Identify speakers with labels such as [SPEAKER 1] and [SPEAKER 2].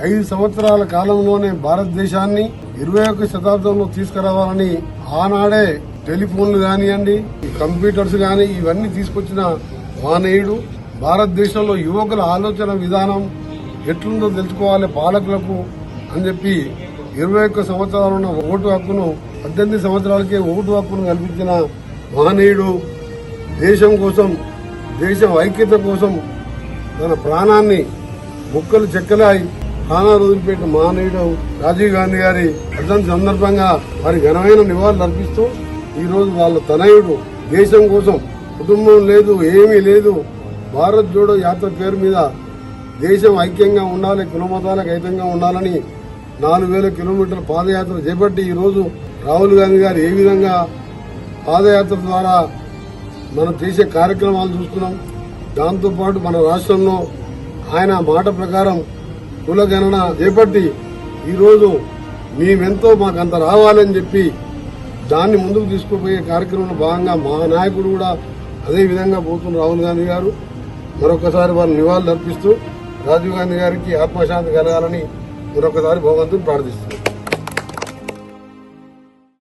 [SPEAKER 1] ఐదు సంవత్సరాల కాలంలోనే భారతదేశాన్ని ఇరవై ఒక్క శతాబ్దంలో తీసుకురావాలని ఆనాడే టెలిఫోన్లు కానివ్వండి కంప్యూటర్స్ కానీ ఇవన్నీ తీసుకొచ్చిన మానేయుడు. భారతదేశంలో యువకుల ఆలోచన విధానం ఎట్లుందో తెలుసుకోవాలి పాలకులకు అని చెప్పి ఇరవై ఒక్క సంవత్సరాలు ఉన్న ఓటు హక్కును పద్దెనిమిది సంవత్సరాలకే ఓటు హక్కును కల్పించిన మహనీయుడు దేశం కోసం దేశం ఐక్యత కోసం తన ప్రాణాన్ని ముక్కలు చెక్కలాయి ప్రాణాలు వదిలిపెట్టిన మహనీయుడు రాజీవ్ గాంధీ గారి వర్ధంతి సందర్భంగా వారి ఘనమైన నివాళులు అర్పిస్తూ ఈ రోజు వాళ్ళ తనయుడు దేశం కోసం కుటుంబం లేదు ఏమీ లేదు. భారత్ జోడో యాత్ర పేరు మీద దేశం ఐక్యంగా ఉండాలి కులమతాలకు ఐక్యంగా ఉండాలని నాలుగు వేల కిలోమీటర్ల పాదయాత్ర చేపట్టి ఈరోజు రాహుల్ గాంధీ గారు ఏ విధంగా పాదయాత్ర ద్వారా మనం చేసే కార్యక్రమాలు చూస్తున్నాం. దాంతోపాటు మన రాష్ట్రంలో ఆయన మాట ప్రకారం కులగణన చేపట్టి ఈరోజు మేమెంతో మాకు అంత రావాలని చెప్పి దాన్ని ముందుకు తీసుకుపోయే కార్యక్రమంలో భాగంగా మా నాయకుడు కూడా అదే విధంగా పోతున్న రాహుల్ గాంధీ గారు మరొకసారి వారు నివాళులు అర్పిస్తూ రాజీవ్ గాంధీ గారికి ఆత్మశాంతి కలగాలని మరొకసారి భగవంతుని ప్రార్థిస్తున్నారు